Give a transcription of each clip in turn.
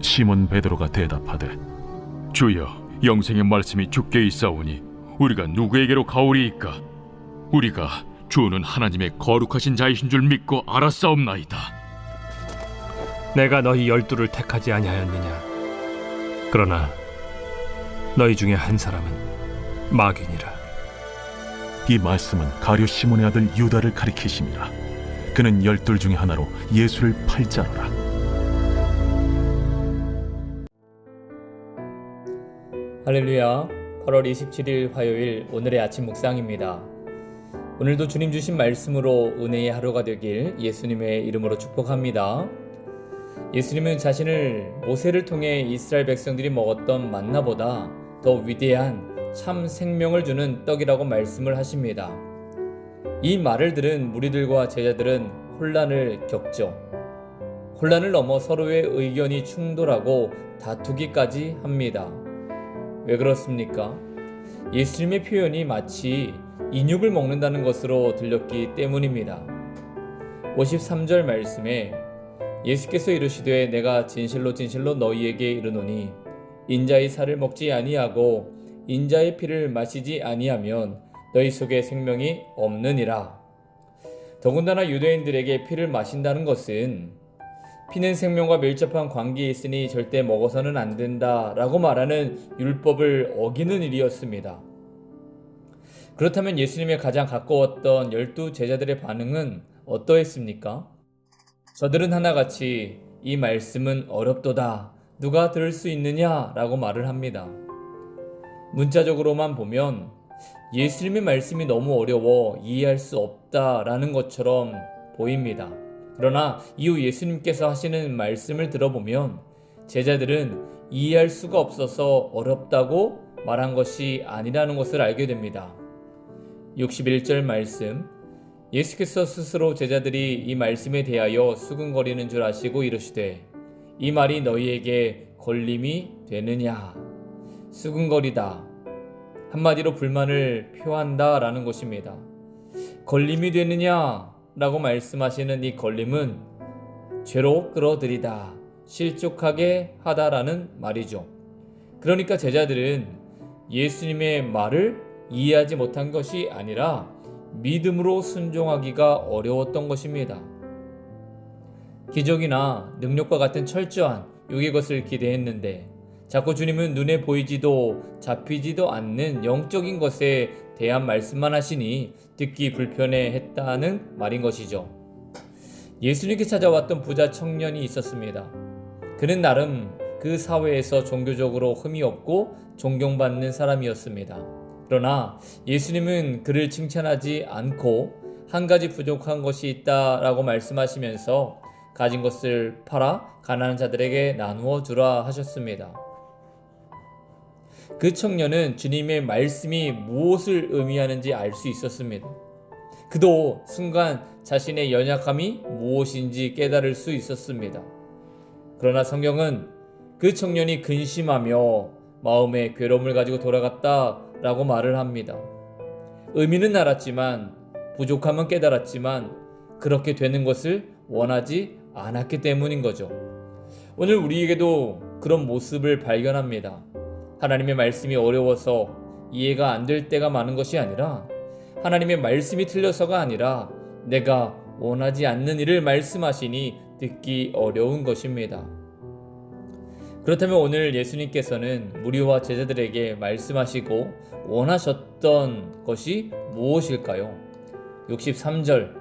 시몬 베드로가 대답하되 주여 영생의 말씀이 주께 있사오니 우리가 누구에게로 가오리이까 우리가 주는 하나님의 거룩하신 자이신 줄 믿고 알았사옵나이다 내가 너희 열두를 택하지 아니하였느냐? 그러나 너희 중에 한 사람은 마귀니라. 이 말씀은 가룟 시몬의 아들 유다를 가리키심이라 그는 열둘 중에 하나로 예수를 팔자로라 할렐루야. 8월 27일 화요일 오늘의 아침 묵상입니다. 오늘도 주님 주신 말씀으로 은혜의 하루가 되길 예수님의 이름으로 축복합니다. 예수님은 자신을 모세를 통해 이스라엘 백성들이 먹었던 만나보다 더 위대한 참 생명을 주는 떡이라고 말씀을 하십니다. 이 말을 들은 무리들과 제자들은 혼란을 겪죠. 혼란을 넘어 서로의 의견이 충돌하고 다투기까지 합니다. 왜 그렇습니까? 예수님의 표현이 마치 인육을 먹는다는 것으로 들렸기 때문입니다. 53절 말씀에 예수께서 이르시되 내가 진실로 진실로 너희에게 이르노니 인자의 살을 먹지 아니하고 인자의 피를 마시지 아니하면 너희 속에 생명이 없느니라. 더군다나 유대인들에게 피를 마신다는 것은 피는 생명과 밀접한 관계에 있으니 절대 먹어서는 안 된다 라고 말하는 율법을 어기는 일이었습니다. 그렇다면 예수님의 가장 가까웠던 열두 제자들의 반응은 어떠했습니까? 저들은 하나같이 이 말씀은 어렵도다. 누가 들을 수 있느냐 라고 말을 합니다. 문자적으로만 보면 예수님의 말씀이 너무 어려워 이해할 수 없다 라는 것처럼 보입니다. 그러나 이후 예수님께서 하시는 말씀을 들어보면 제자들은 이해할 수가 없어서 어렵다고 말한 것이 아니라는 것을 알게 됩니다. 61절 말씀 예수께서 스스로 제자들이 이 말씀에 대하여 수근거리는 줄 아시고 이르시되 이 말이 너희에게 걸림이 되느냐 수근거리다 한마디로 불만을 표한다라는 것입니다. 걸림이 되느냐 라고 말씀하시는 이 걸림은 죄로 끌어들이다, 실족하게 하다라는 말이죠. 그러니까 제자들은 예수님의 말을 이해하지 못한 것이 아니라 믿음으로 순종하기가 어려웠던 것입니다. 기적이나 능력과 같은 철저한 요의 것을 기대했는데 자꾸 주님은 눈에 보이지도 잡히지도 않는 영적인 것에 대한 말씀만 하시니 듣기 불편해 했다는 말인 것이죠. 예수님께 찾아왔던 부자 청년이 있었습니다. 그는 나름 그 사회에서 종교적으로 흠이 없고 존경받는 사람이었습니다. 그러나 예수님은 그를 칭찬하지 않고 한 가지 부족한 것이 있다라고 말씀하시면서 가진 것을 팔아 가난한 자들에게 나누어 주라 하셨습니다. 그 청년은 주님의 말씀이 무엇을 의미하는지 알 수 있었습니다. 그도 순간 자신의 연약함이 무엇인지 깨달을 수 있었습니다. 그러나 성경은 그 청년이 근심하며 마음의 괴로움을 가지고 돌아갔다 라고 말을 합니다. 의미는 알았지만 부족함은 깨달았지만 그렇게 되는 것을 원하지 않았기 때문인 거죠. 오늘 우리에게도 그런 모습을 발견합니다. 하나님의 말씀이 어려워서 이해가 안 될 때가 많은 것이 아니라 하나님의 말씀이 틀려서가 아니라 내가 원하지 않는 일을 말씀하시니 듣기 어려운 것입니다. 그렇다면 오늘 예수님께서는 무리와 제자들에게 말씀하시고 원하셨던 것이 무엇일까요? 63절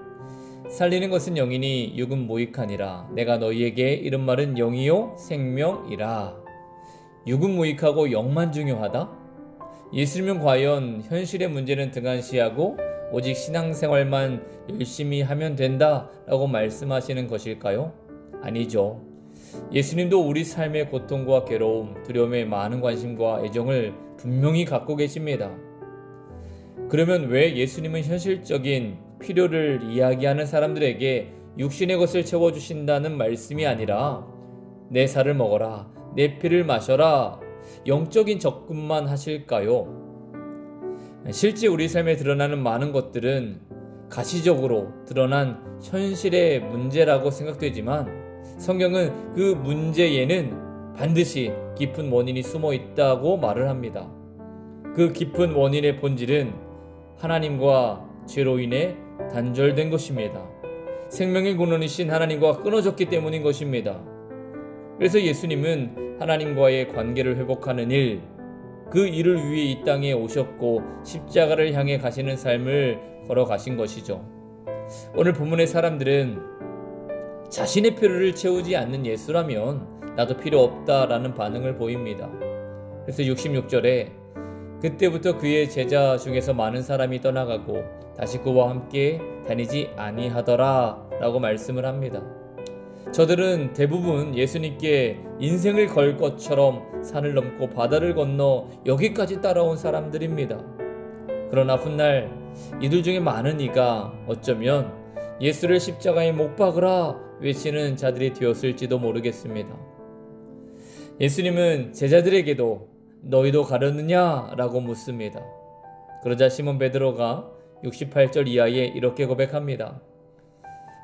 살리는 것은 영이니 육은 무익하니라 내가 너희에게 이른 말은 영이요 생명이라 육은 무익하고 영만 중요하다? 예수님은 과연 현실의 문제는 등한시하고 오직 신앙생활만 열심히 하면 된다 라고 말씀하시는 것일까요? 아니죠. 예수님도 우리 삶의 고통과 괴로움, 두려움에 많은 관심과 애정을 분명히 갖고 계십니다. 그러면 왜 예수님은 현실적인 필요를 이야기하는 사람들에게 육신의 것을 채워주신다는 말씀이 아니라 내 살을 먹어라, 내 피를 마셔라, 영적인 접근만 하실까요? 실제 우리 삶에 드러나는 많은 것들은 가시적으로 드러난 현실의 문제라고 생각되지만 성경은 그 문제에는 반드시 깊은 원인이 숨어 있다고 말을 합니다. 그 깊은 원인의 본질은 하나님과 죄로 인해 단절된 것입니다. 생명의 근원이신 하나님과 끊어졌기 때문인 것입니다. 그래서 예수님은 하나님과의 관계를 회복하는 일, 그 일을 위해 이 땅에 오셨고 십자가를 향해 가시는 삶을 걸어가신 것이죠. 오늘 본문의 사람들은 자신의 필요를 채우지 않는 예수라면 나도 필요 없다라는 반응을 보입니다. 그래서 66절에 그때부터 그의 제자 중에서 많은 사람이 떠나가고 다시 그와 함께 다니지 아니하더라 라고 말씀을 합니다. 저들은 대부분 예수님께 인생을 걸 것처럼 산을 넘고 바다를 건너 여기까지 따라온 사람들입니다. 그러나 훗날 이들 중에 많은 이가 어쩌면 예수를 십자가에 못 박으라 외치는 자들이 되었을지도 모르겠습니다. 예수님은 제자들에게도 너희도 가려느냐? 라고 묻습니다. 그러자 시몬 베드로가 68절 이하에 이렇게 고백합니다.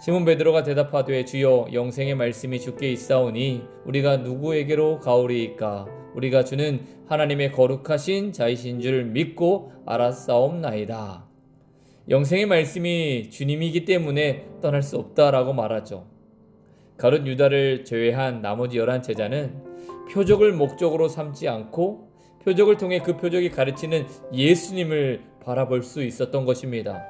시몬 베드로가 대답하되 주여 영생의 말씀이 주께 있사오니 우리가 누구에게로 가오리이까 우리가 주는 하나님의 거룩하신 자이신 줄 믿고 알았사옵나이다. 영생의 말씀이 주님이기 때문에 떠날 수 없다라고 말하죠. 가룟 유다를 제외한 나머지 열한 제자는 표적을 목적으로 삼지 않고 표적을 통해 그 표적이 가르치는 예수님을 바라볼 수 있었던 것입니다.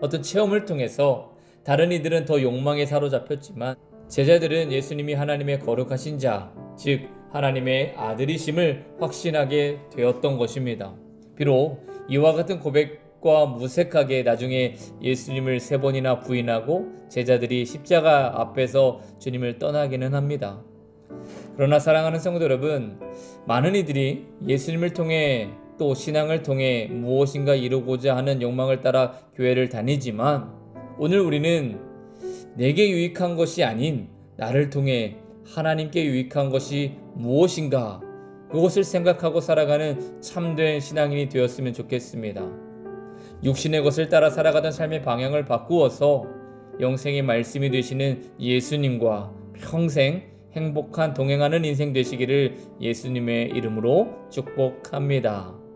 어떤 체험을 통해서 다른 이들은 더 욕망에 사로잡혔지만 제자들은 예수님이 하나님의 거룩하신 자, 즉 하나님의 아들이심을 확신하게 되었던 것입니다. 비록 이와 같은 고백과 무색하게 나중에 예수님을 세 번이나 부인하고 제자들이 십자가 앞에서 주님을 떠나기는 합니다. 그러나 사랑하는 성도 여러분, 많은 이들이 예수님을 통해 또 신앙을 통해 무엇인가 이루고자 하는 욕망을 따라 교회를 다니지만 오늘 우리는 내게 유익한 것이 아닌 나를 통해 하나님께 유익한 것이 무엇인가 그것을 생각하고 살아가는 참된 신앙인이 되었으면 좋겠습니다. 육신의 것을 따라 살아가던 삶의 방향을 바꾸어서 영생의 말씀이 되시는 예수님과 평생 행복한 동행하는 인생 되시기를 예수님의 이름으로 축복합니다.